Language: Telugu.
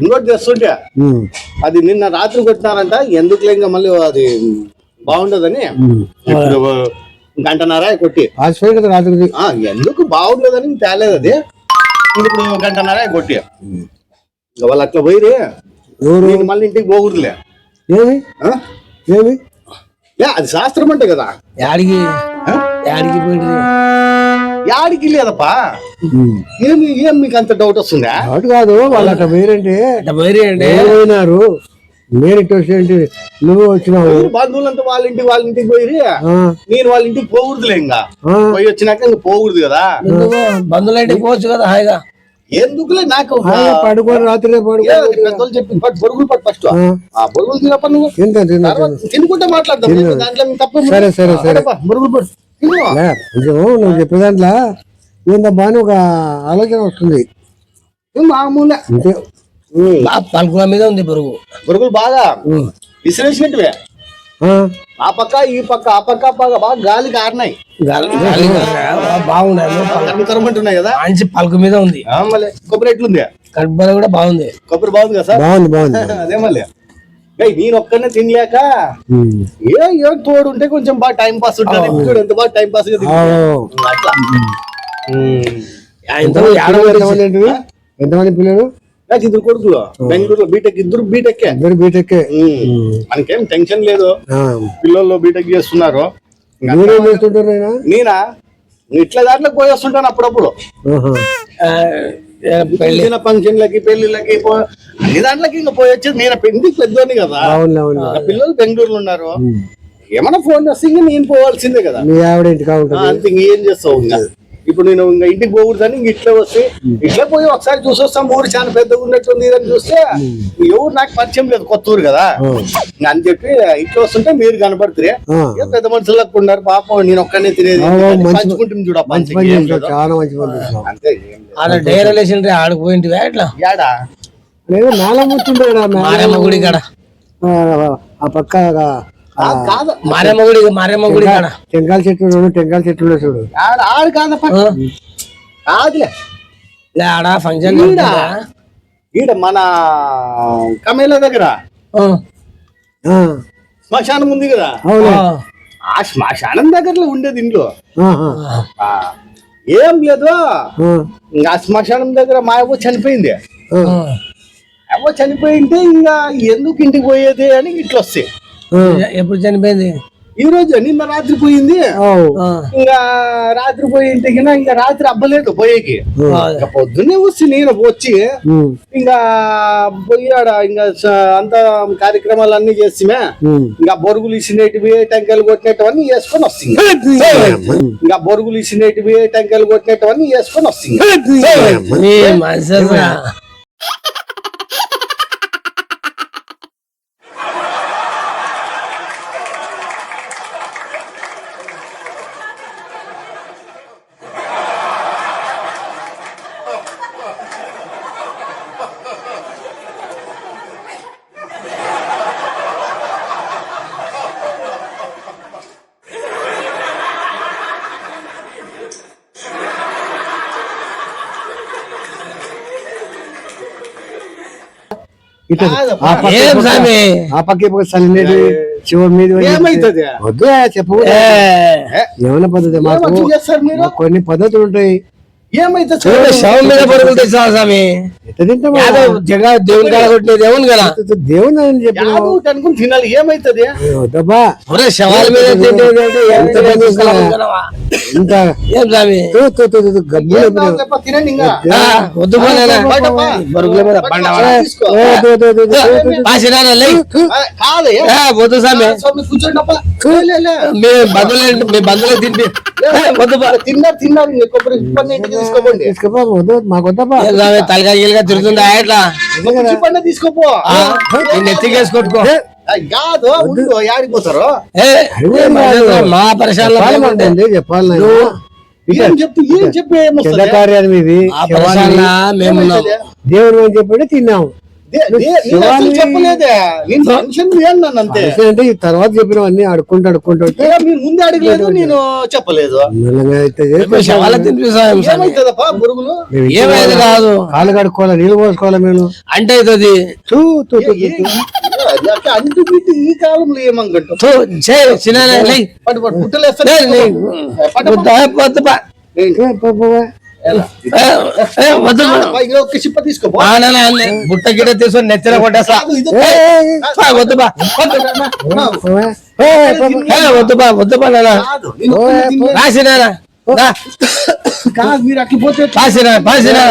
ఇంకోటి తెస్తుంటే అది నిన్న రాత్రి కొట్టినారంట ఎందుకు ఇంకా మళ్ళీ అది బాగుండదని. గంటన్నర కొట్టి. రాత్రి ఎందుకు బాగుండదని తేలేదు అది. ఇప్పుడు గంటన్నర కొట్టి. వాళ్ళు అట్లా పోయిరే నేను మళ్ళీ ఇంటికి పోకూడదులే. ఏమి? ఏమి అది శాస్త్రం అంటే కదా. యాడికి? యాడికి యాడికి లేదప్పా. ఏమి ఏం మీకు అంత డౌట్ వస్తుందా? అటు కాదు వాళ్ళు అట్ట ఎవరు పోయినారు నేను ఇటు వచ్చేంటి నువ్వు వచ్చినావు. బంధువులంతా వాళ్ళ ఇంటికి వాళ్ళ ఇంటికి పోయి నేను వాళ్ళ ఇంటికి పోకూడదులే ఇంకా. పోయి వచ్చినాక ఇంకా పోకూడదు కదా? బంధువుల ఇంటికి పోవచ్చు కదా హాయిగా? ఎందుకులే నాకు పడుకొని రాత్రి పెద్దోళ్ళు చెప్పి పట్టు, బొరుగులు పట్టు ఫస్ట్ ఆ, బొరుగులు తినప్ప నువ్వు? తినుకుంటే మాట్లాడదాం. దాంట్లో తప్పు? సరే, సరే, సరే. బొరుగులు పట్టు. నువ్వు చెప్పే దాంట్లో ఏందబ్బా అని ఒక ఆలోచన వస్తుంది. మామూలే. అంతే పలుకుల మీద ఉంది బరువు బొరుగులు బాగా విసిరేసినట్టువే. ఆ, పక్క ఈ పక్క ఆ పక్క పక్క బాగా గాలి కారినాయి. గాలి- గాలి బాగున్నాయి కదా? మంచి పలుకు మీద ఉంది. కొబ్బరి ఎట్లుంది? కడుపులో కూడా బాగుంది. కొబ్బరి బాగుంది కదా సార్? బాగుంది బాగుంది. అదే మళ్ళీ. నేను ఒక్కనే తినలేక. ఏ ఏ తోడు ఉంటే కొంచెం బాగా టైం పాస్ ఉంటుంది. ఎంత బాగా టైం పాస్ ఎంతమంది పిల్లలు నాకు ఇద్దరు కొడుకులు. బెంగళూరులో బీటెక్ ఇద్దరు బీటెక్ ఇద్దరు బీటెక్ మనకేం టెన్షన్ లేదు. పిల్లలు బీటెక్ చేస్తున్నారు. నేనా? ఇట్లా దాంట్లో పోయి వస్తుంటాను అప్పుడప్పుడు. ఆహా. పెళ్ళి చిన్న ఫంక్షన్లకి పెళ్ళిళ్ళకి అన్ని దాంట్లోకి ఇంకా పోయి వచ్చేది నేను పెళ్ళి పెద్దోని కదా. పిల్లలు బెంగళూరులో ఉన్నారు. ఏమన్నా ఫోన్ చేస్తే ఇంక నేను పోవాల్సిందే కదా. మీ ఆవిడ ఇంటికా అంతే ఇంక ఏం చేస్తావు ఇంకా? ఇప్పుడు నేను ఇంకా ఇంటికి పోకూడదని ఇంక ఇట్లా వస్తే ఇట్లా పోయి ఒకసారి చూసొస్తాం. ఊరు చాలా పెద్దగా ఉన్నట్టుంది అని చూస్తే ఎవరు నాకు పరిచయం లేదు కొత్త ఊరు కదా ఇంకా అని చెప్పి ఇట్లా వస్తుంటే మీరు కనపడుతురే. పెద్ద మనుషులకు ఉన్నారు పాపం నేను ఒక్కనే తినేది. పంచుకుంటుంది చూడ అంతే రిలేషన్ రే ఆడికి పోయింటివా ఎట్లా? యాడా? నేను నాల ముట్టుండే మారేమ్మ గుడి కాడ. ఆ పక్క మారేమ్మ గుడి మారేమ్మ గుడి టెంకాయల చెట్లు చూడు టెంకాయల చెట్లు చూడు ఆడ ఆడు కాదప్ప? కాదులే ఆడ ఫంక్షన్ ఈడ. మన కమేల దగ్గర. శ్మశానం ఉంది కదా? ఆ శ్మశానం దగ్గరలో ఉండేది ఇంట్లో ఏం లేదు ఆ, ఇంకా శ్మశానం దగ్గర మా అవ్వ చనిపోయింది. అవ్వ చనిపోయింటే ఇంకా ఎందుకు ఇంటికి పోయేది అని ఇట్లా వస్తాయి. ఎప్పుడు చనిపోయింది? ఈ రోజు నిన్న రాత్రి పోయింది. ఇంకా రాత్రి పోయి ఇంటికి ఇంకా రాత్రి అబ్బలేదు పోయేకి. పొద్దున్నే వచ్చి నేను వచ్చి ఇంకా పోయాడ ఇంకా అంతా కార్యక్రమాలు అన్ని చేసిమే. ఇంకా బొరుగులు ఇసినేటివి టెంకాయలు కొట్టినట్టువన్నీ వేసుకొని వస్తుంది ఇంకా బొరుగులు ఇసినేటివి టెంకాయలు కొట్టినట్టువన్నీ వేసుకొని వస్తుంది ఏం స్వామి? ఆ పక్క పక్క శివ మీద ఏమైతుంది? వద్దు చెప్పు ఏ, ఏమైనా పద్ధతి మాకు కొన్ని పద్ధతులు ఉంటాయి. ఏమైతుంది చూడు, శవం మీద పరుగులు తెచ్చావా స్వామి జగ దేవుని కాడ కొట్టినది ఏముంది కదా దేవుని అని ఒకటి అనుకుని తినాలి ఏమైతుంది శవాల మీద ఎంత ఏం స్వామి వద్దు వద్దు స్వామి. మీ బంధువులు మీ వద్దు. తిన్నారు తిన్నారు కొబ్బరి తీసుకోపోండి. తీసుకోపా వద్దు మాకు వద్దబ్బా. తిరుగుతుందా? ఎట్లా? తీసుకోపో. కొట్టుకో. కాదు ఉండు మా చెప్పాలి. దేవుడు అని చెప్పి తిన్నాం దే- దే- నేను అసలు చెప్పలేదే నేను అంటే తర్వాత చెప్పినవన్నీ అడుక్కుంటూ అడుక్కుంటూ మీరు ముందే అడగలేదు నేను చెప్పలేదు ఏమైంది కాదు కాలు కడుక్కోవాలా నీళ్ళు పోసుకోవాలా మేము అంటే బిట్టు ఈ కాలంలో ఏమంగంటు చిప్ప తీసుకో ఆ, నా, నా, నా, బుట్ట గిట్ట తీసుకొని నెత్తిన కొట్టేస్తా. వద్దు బా. వద్దు. బా వద్దు బా నేను ఒక్కడిని తినలేదు. రాసినా కాదు మీరు అట్లా పోతే పాసినా పాసినా